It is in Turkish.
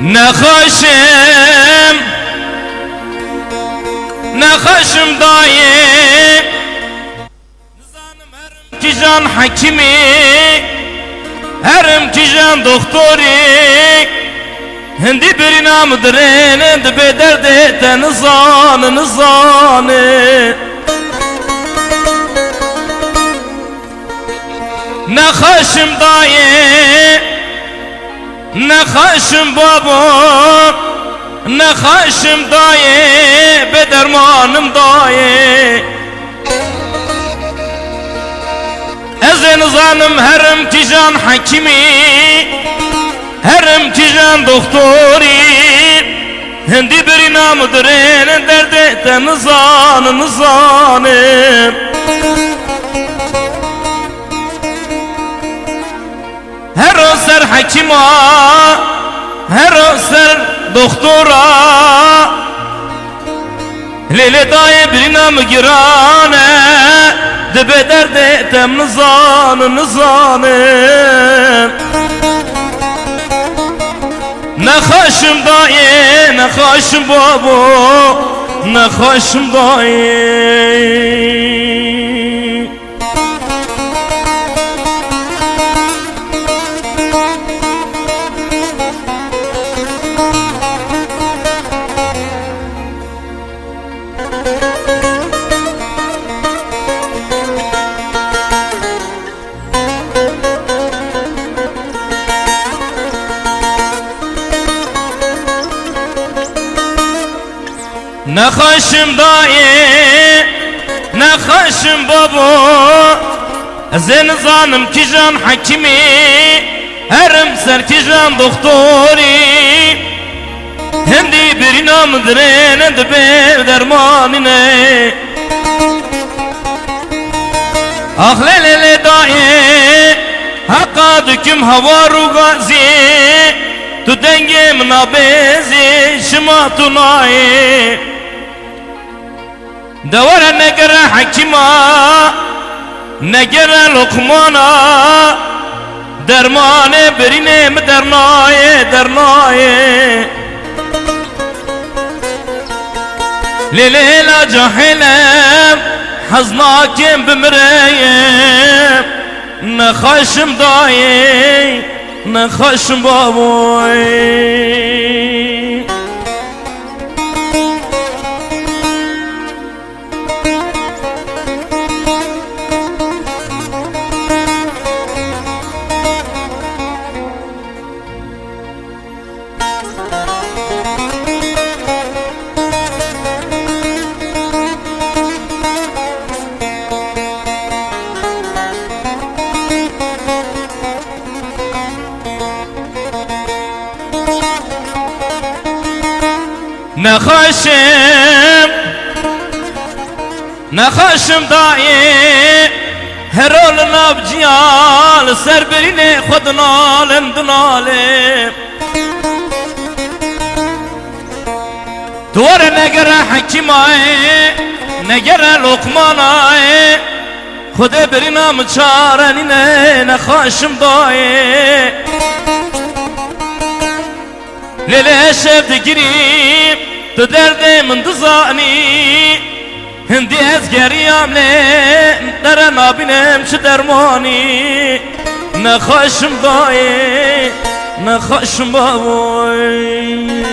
Ne haşim? Ne haşim dayı ki can hakimi Herim ki can doktori Hindi bir namıdır enendi bederde te nizanı nizanı Ne haşim dayı نخاشم بابا نخاشم دایه به درمانم دایه از نظانم هرم کی جان حکیمی هرم کی جان دکتوری هندی بری نام درین درده تنزان نزانم حکیما هر روز سر دکتورا لیلی دای برینم گرانه دبه درد تم نزان نزانه نخاشم دایه نخاشم بابا نخاشم دایه Ne kaşım dayı Ne kaşım babu. Zen zanım kijan hakimi Herim ser kijan doktori. Hendi bir inamdır ne de be dermanine. Ah lelele dayı Hakka düküm havaru gazi Tu dengem nabezi şıma tunayi نایه دور نگر حکیما نگر لقمانا درمان برینه درنای درنای لیلا جاهلم حزناکم بمریم نخاشم دایی نخاشم بابوی Nexweşim Nexweşim dayê Herol navciyal Serberînê xwe dinalin dinalê Tu were negere hekîmayê Negere lokmanayê Xwedê birîna min çarenîne Nexweşim dayê Lê lê şev digirî تو درد من دزانی هندی از گریم نه در نابینم چه درمانی نخاشم دایی نخاشم بابای